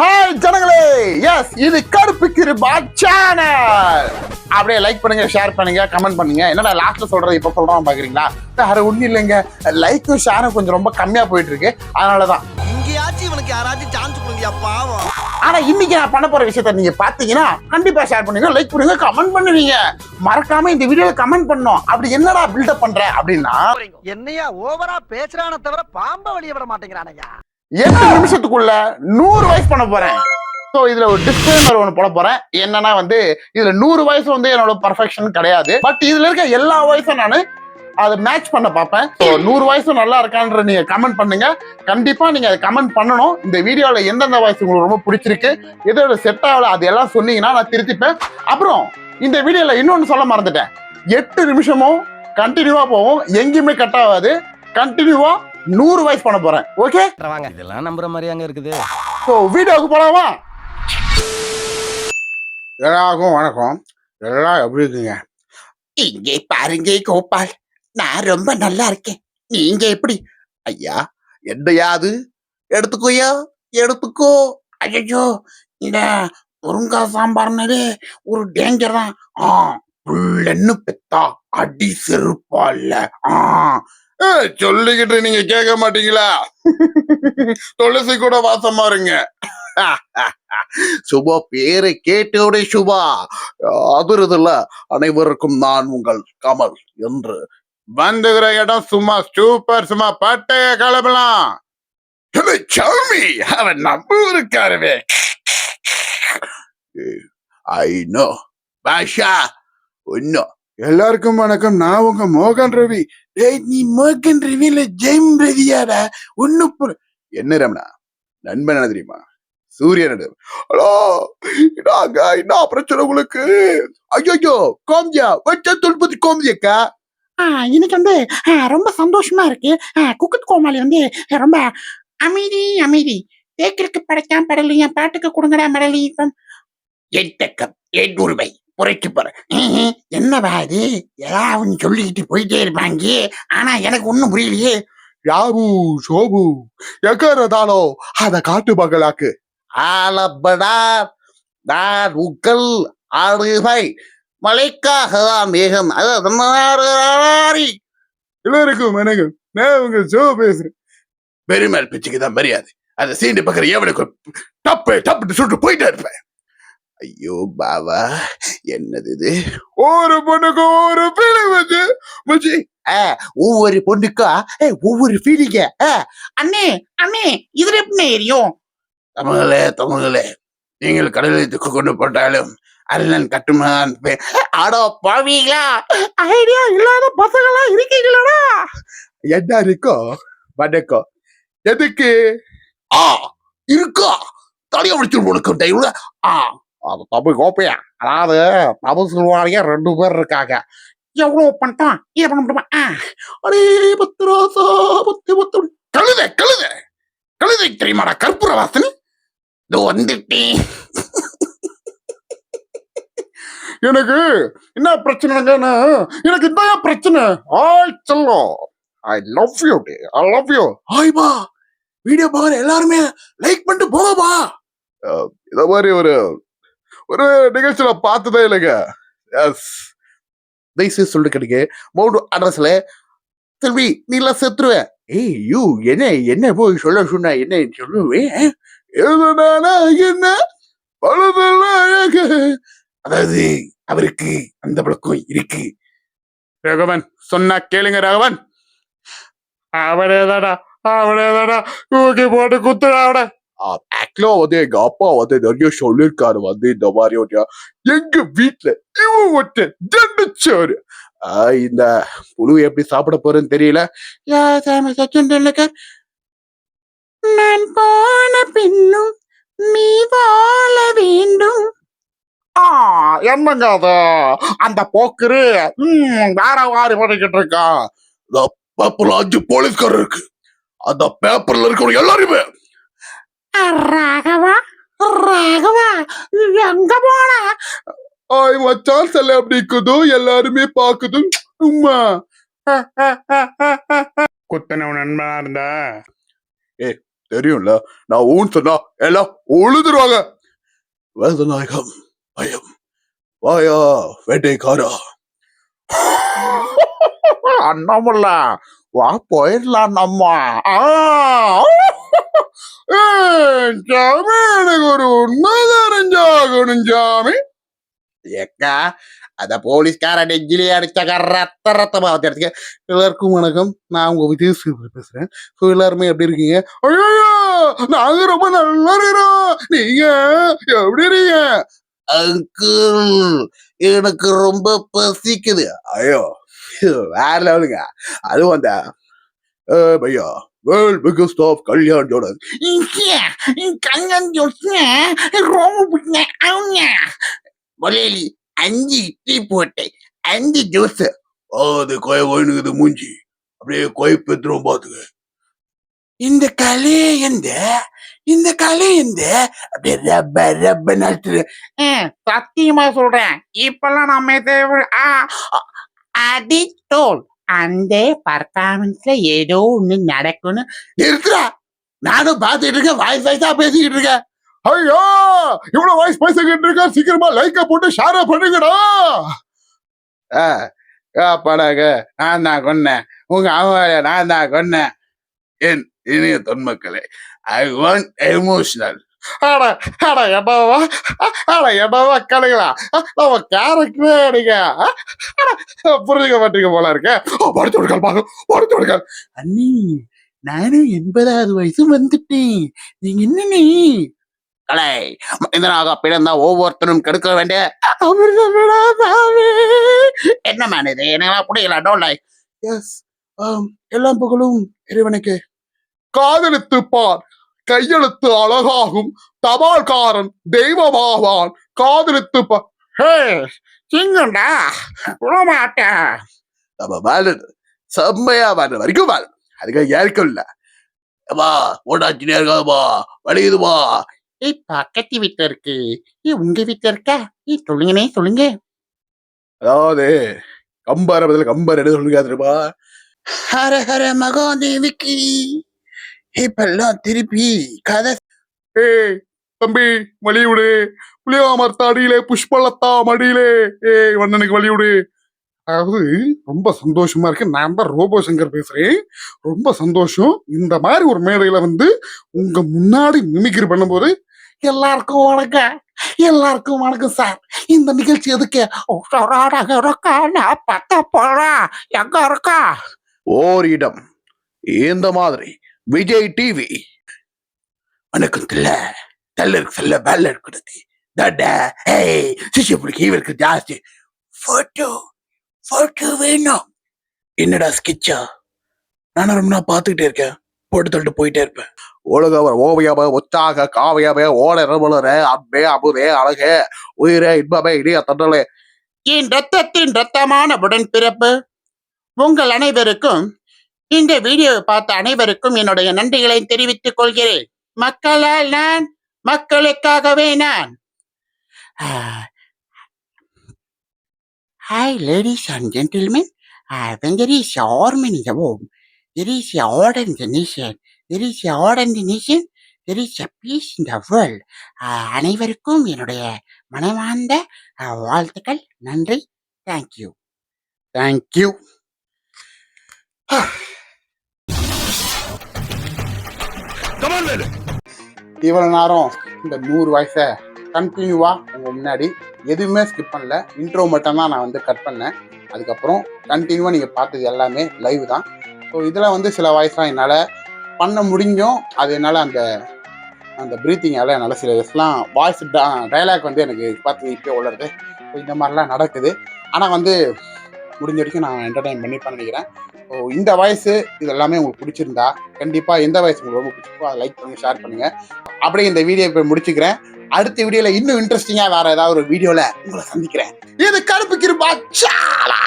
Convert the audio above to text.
Hi ஜனங்களே. Yes இது Karuppu Kiruba channel அப்படியே like பண்ணுங்க ஷேர் பண்ணுங்க கமெண்ட் பண்ணுங்க. என்னடா லாஸ்ட்ல சொல்றது இப்ப சொல்றோம் பாக்குறீங்களா? வேற ஒண்ணும் இல்லைங்க. லைக்கும் ஷேரும் கொஞ்சம் ரொம்ப கம்மியா போயிட்டு இருக்கு அதனாலதான். இங்கேயாச்சும் இவனுக்கு யாராச்சும் சான்ஸ் கொடுங்கயா பாவம். ஆனா இன்னைக்கு நான் பண்ண போற விஷயத்த நீங்க பாத்தீங்கன்னா கண்டிப்பா ஷேர் பண்ணுங்க லைக் பண்ணுங்க கமெண்ட் பண்ணுவீங்க. மறக்காம இந்த வீடியோல கமெண்ட் பண்ணோம் அப்படி என்னடா பில்டப் பண்ற அப்படின்னா என்னையா ஓவரா பேசுறான தவிர பாம்ப வெளிய விட மாட்டேங்கிறானயா எட்டு நிமிஷத்துக்குள்ள நூறு வயசு பண்ண போறேன்? ஸோ இதுல ஒரு டிஸ்கிளைமர் ஒன்று போட போறேன். என்னன்னா வந்து இதுல நூறு வயசு வந்து என்னோட பர்ஃபெக்ஷன் கிடையாது. பட் இதுல இருக்க எல்லா வயசும் நான் அதை மேட்ச் பண்ண பார்ப்பேன். ஸோ நூறு வயசு நல்லா இருக்கான்ற நீங்க கமெண்ட் பண்ணுங்க. கண்டிப்பா நீங்க அதை கமெண்ட் பண்ணணும். இந்த வீடியோல எந்தெந்த வயசு உங்களுக்கு ரொம்ப பிடிச்சிருக்கு எதோட செட் ஆகல அது எல்லாம் சொன்னீங்கன்னா நான் திருத்திப்பேன். அப்புறம் இந்த வீடியோல இன்னொன்னு சொல்ல மறந்துட்டேன். எட்டு நிமிஷமும் கண்டினியூவா போகும். எங்கேயுமே கட் ஆகாது. கண்டினியூவா நூறு வயசு பண்ண போறேன். ஓகே வாங்க. இதெல்லாம் நம்புற மாதிரி அங்க இருக்குது. ஸோ வீடியோவுக்கு போலாமா எல்லாருக்கும் வணக்கம். எல்லாம் எப்படி இருக்கீங்க? இங்கே பாருங்க கோபால். நான் ரொம்ப நல்லா இருக்கேன். நீங்க எப்படி? ஐயா என்னையா அது எடுத்துக்கோயா? எடுத்துக்கோ. ஐயோ இந்த முருங்கா சாம்பார்னது ஒரு டேஞ்சர் தான். ஆ புள்ளன்னு பெத்தா அடி செருப்பா இல்ல ஆ சொல்லிக்கிட்டு நீங்க கேட்க மாட்டீங்களா? துளசி கூட வாசமா இருங்க. சுபா பேரை கேட்டோடே சுபா அதிருதுல அனைவருக்கும் நான் உங்கள் கமல் என்று வந்துகிற இடம் சும்மா சூப்பர் சும்மா பட்டைய கிளம்பலாம் சாமி அவன் நம்ம ஊருக்காரவே ஐ நோ பாஷா ஒன்னும் எல்லாருக்கும் வணக்கம். நான் உங்க மோகன் ரவி. டேய் நீ மோகன் ரவியில ஜெயம் ரவியாடா ஒன்னு என்ன ரமணா? நண்பன் என்ன தெரியுமா? சூரியன் ஹலோ நாங்க என்ன பிரச்சனை உங்களுக்கு. ஐயோ கோம்ஜா வச்ச தொல்பதி கோம்ஜியக்கா இன்னைக்கு வந்து ஆ, ரொம்ப சந்தோஷமா இருக்கு. குக்குத் கோமாளி வந்து ரொம்ப அமைதி அமைதி. தேக்கிற்கு படைக்காம படலி என் பாட்டுக்கு கொடுங்கடா மடலி என் தக்கம் என் உரிமை. முறைக்கு போற. என்னவா இது? ஏதாவது சொல்லிக்கிட்டு போயிட்டே இருப்பாங்க. ஆனா எனக்கு ஒண்ணும் புரியலையே. யாபு சோபு எக்கறதானோ அத காட்டு மகளாக்கு ஆலப்படார் நான் உங்கள் ஆடுகை மலைக்காக மேகம். அது எல்லாருக்கும் வணக்கம். நான் உங்க சோ பேசுறேன். பெருமாள் பிச்சுக்கு தான் மரியாதை. அதை சீண்டு பக்கற எவனுக்கு டப்பு டப்பு சுட்டு போயிட்டே இருப்பேன். ஐயோ பாவா என்னது இது? ஒரு பொண்ணுக்கு ஒரு ஃபீலிங் வச்சு மச்சி ஒவ்வொரு பொண்ணுக்கா ஒவ்வொரு ஃபீலிங்க அண்ணே அண்ணே இதுல எப்படி எரியும்? தமிழே தமிழே நீங்கள் கடலில் துக்கு கொண்டு போட்டாலும் அல்லன் கட்டுமான் ஆடோ பாவீங்களா? ஐடியா இல்லாத பசங்களா இருக்கீங்களா என்ன இருக்கோ வணக்கம் எதுக்கு? ஆ இருக்கா? தலையை முடிச்சு உனக்கு டைம்ல ஆ. அது தப்பு கோப்பையா? அதாவது தபு சொல்லுவாங்க ரெண்டு பேர் இருக்காங்க. எவ்வளவு பண்ணிட்டோம் இதை பண்ண முடியுமா? அரே பத்து ரோசா பத்து பத்து. கழுத கழுத. கழுதை தெரியுமாடா கற்பூர வாசனை? இதோ வந்துட்டேன். எனக்கு என்ன பிரச்சனைங்கன்னா? எனக்கு இந்த பிரச்சனை. ஆய் செல்லம். I love you I love you ஆய் பா. வீடியோ பார்க்குற எல்லாருமே லைக் பண்ணிட்டு போகப்பா இத மாதிரி ஒரு ஒரு நிகழ்ச்சியில பார்த்ததே இல்லைங்க. எஸ் தயவுசெய்து சொல்லிட்டு கிடைக்கு மவுண்ட் அட்ரஸ்ல செல்வி நீலாம் செத்துருவேன் ஏய் யூ என்ன என்ன போய் சொல்ல சொன்ன? என்ன சொல்லுவேன் என்ன? அதாவது அவருக்கு அந்த பழக்கம் இருக்கு. ராகவன் சொன்னா கேளுங்க ராகவன். அவனேதாடா அவனேதாடா தூக்கி போட்டு குத்துடா அவனை ஆக்சுவலா வந்து எங்க அப்பா வந்து நிறைய சொல்லியிருக்காரு வந்து இந்த மாதிரி ஒரு எங்க வீட்டுல இவன் ஒருத்தன் தண்டிச்சாரு ஆஹ் இந்த புழு எப்படி சாப்பிட போறேன்னு தெரியல. சச்சின் டெண்டுல்கர் நான் போன பின்னும் நீ வாழ வேண்டும். ஆ என்னங்க அது? அந்த போக்குரு வேற வாரி பண்ணிக்கிட்டு இருக்கான். இந்த பேப்பர்ல அஞ்சு போலீஸ்காரர் இருக்கு. அந்த பேப்பர்ல இருக்கிற எல்லாருமே ராகவா ராகவா எங்க போன ஆய் மச்சான் செல்ல எப்படி இருக்குதோ எல்லாருமே பாக்குது உம்மா குத்தனவன் நண்பனா இருந்தா ஏ தெரியும்ல நான் ஊன் சொன்னா எல்லாம் உழுதுருவாங்க வேதநாயகம் பயம் வாயா வேட்டைக்காரா அண்ணாமல்ல வா போயிடலாம் நம்ம ஆ! ஏய், சாமி எனக்கு ஒரு உண்மை தெரிஞ்சாகணும் சாமி ஏக்கா அத போலீஸ்கார நெஞ்சிலே அடிச்சாக்க ரத்த ரத்த வந்து அடிச்சுக்க எல்லாருக்கும் வணக்கம். நான் உங்க விஜய் சேதுபதி பேசுறேன். ஸோ எல்லாருமே எப்படி இருக்கீங்க? ஐயோ நாங்க ரொம்ப நல்லா இருக்கிறோம். நீங்க எப்படி இருக்கீங்க? அங்கிள் எனக்கு ரொம்ப பசிக்குது. ஐயோ வேற லெவலுங்க. அதுவும் அந்த ஐயோ வேர்ல்ட் பிகஸ்ட் ஆஃப் கல்யாண் ஜோடர் கண்ணன் ஜோஸ்ன ரொம்ப பிடிச்சேன் அவங்க மலையாளி அஞ்சு இட்லி போட்டேன் அஞ்சு ஜூஸ் அது கொய கொயனுக்குது மூஞ்சி. அப்படியே கொய் பெத்துரும் பாத்துக்க இந்த கலை எந்த? இந்த கலை எந்த? அப்படியே ரப்ப ரப்ப நடத்துது சத்தியமா சொல்றேன். இப்பெல்லாம் நம்ம அடி தோல் அந்த பர்ஃபார்மன்ஸ்ல ஏதோ ஒண்ணு நடக்கும்னு. நிறுத்துறா நானும் பாத்துட்டு இருக்கேன் வாய்ஸ் வாய்ஸா பேசிக்கிட்டு இருக்கேன். ஐயோ இவ்வளவு வாய்ஸ் பேசிக்கிட்டு இருக்கேன் சீக்கிரமா லைக்க போட்டு ஷேர பண்ணுங்கடா. படாக நான் தான் கொன்னேன். உங்க அம்மாவை நான் தான் கொன்னேன். என் இனிய தொன்மக்களே ஐ வாண்ட் எமோஷனல் அட அட என்னவா அட என்னவா கலைகளா? நம்ம கேரக்டரே அடிங்க புரிஞ்சுக்க மாட்டீங்க போல இருக்க. படுத்து விடுக்கால் பாரு படுத்து விடுக்கால் அண்ணி நானும் எண்பதாவது வயசு வந்துட்டேன். நீங்க என்ன நீ கலை மனிதனாக பிறந்தா ஒவ்வொருத்தரும் கெடுக்க வேண்டிய அமிர்தமிடா சாமி. என்ன மேன் இது என்ன புரியல டோன்ட் எஸ் எல்லாம் புகழும் இறைவனுக்கு. காதலித்து பார். கையெழுத்து அழகாகும். தபால்காரன் தெய்வமாவான். காதலித்து ஹே சிங்கண்டா விடமாட்டேன் நம்ம வாழ்றது செம்மையா வாழ்ற வரைக்கும் வாழ் அதுக்கு ஏற்கும் இல்ல அம்மா ஓடாச்சினே இருக்காதுமா வலிக்குதுமா ஏய் பக்கத்து வீட்டுல இருக்கு. ஏய் உங்க வீட்டுல இருக்கா? ஏய் சொல்லுங்கண்ணே சொல்லுங்க. அதாவது கம்பார பதில் கம்பார் எடுத்து சொல்லுங்க தெரியுமா? ஹர ஹர மகாதேவிக்கு. இப்பெல்லாம் திருப்பி கதை ஏய் தம்பி வழி விடு புளியாமர்த்த அடியிலே புஷ்பலத்தா மடியிலே. ஏய் வண்ணனுக்கு வழி விடு அதாவது ரொம்ப சந்தோஷமா இருக்கு. நான் தான் ரோபோ சங்கர் பேசுறேன். ரொம்ப சந்தோஷம். இந்த மாதிரி ஒரு மேடையில வந்து உங்க முன்னாடி மிமிக்ரி பண்ணும்போது எல்லாருக்கும் வணக்கம். எல்லாருக்கும் வணக்கம் சார். இந்த நிகழ்ச்சி எதுக்கு? இருக்கா? நான் பத்த போறா எங்க இருக்கா? ஓரிடம். இந்த மாதிரி விஜய் டிவி. வணக்கத்துல தெல்லருக்கு செல்ல வேலை இருக்கிறது தடா ஏய் சிஷி பிடிக்க இவருக்கு ஜாஸ்தி. போட்டோ போட்டோ வேணும். என்னடா ஸ்கெட்சா நானும் ரொம்ப பார்த்துக்கிட்டே இருக்கேன். போட்டு தள்ளிட்டு போயிட்டே இருப்பேன். உலகவர் ஓவியம உற்சாக காவியமே ஓட நிர்மலரே அன்பே அமுதே அழகே உயிரே இன்பமே இனிய தண்டலே. என் ரத்தத்தின் ரத்தமான உடன்பிறப்பு? உங்கள் அனைவருக்கும் இந்த வீடியோவை பார்த்த அனைவருக்கும் என்னுடைய நன்றிகளை தெரிவித்துக் கொள்கிறேன். மக்களால் நான் மக்களுக்காகவே நான். Hi ladies and gentlemen when there is harmony in the home, there is a order in the nation, there is a order in the nation, there is a peace in the world. அனைவருக்கும் என்னுடைய மனமார்ந்த வாழ்த்துக்கள். நன்றி. Thank you thank you இவ்வளவு நேரம் இந்த நூறு வயசை கண்டினியூவா உங்க முன்னாடி எதுவுமே ஸ்கிப் பண்ணல. இன்ட்ரோ மட்டும் தான் நான் வந்து கட் பண்ணேன். அதுக்கப்புறம் கண்டினியூவா நீங்க பார்த்தது எல்லாமே லைவ் தான். ஸோ இதில் வந்து சில வாய்ஸ்லாம் என்னால் பண்ண முடிஞ்சும். அது என்னால் அந்த அந்த ப்ரீத்திங்கால் என்னால் சில இதெல்லாம் வாய்ஸ் டைலாக் வந்து எனக்கு பார்த்து இப்போ உள்ளது ஸோ இந்த மாதிரிலாம் நடக்குது. ஆனால் வந்து முடிஞ்ச வரைக்கும் நான் என்டர்டைன் பண்ணிப்பேன் நினைக்கிறேன். இந்த வயசு இது எல்லாமே உங்களுக்கு பிடிச்சிருந்தா கண்டிப்பாக எந்த வயசு உங்களுக்கு ரொம்ப பிடிச்சிருக்கோ அதை லைக் பண்ணுங்க ஷேர் பண்ணுங்க. அப்படியே இந்த வீடியோ இப்போ முடிச்சுக்கிறேன். அடுத்த வீடியோவில் இன்னும் இன்ட்ரெஸ்டிங்காக வேற ஏதாவது ஒரு வீடியோவில் உங்களை சந்திக்கிறேன். இது கருப்பு கிருபா சாலா!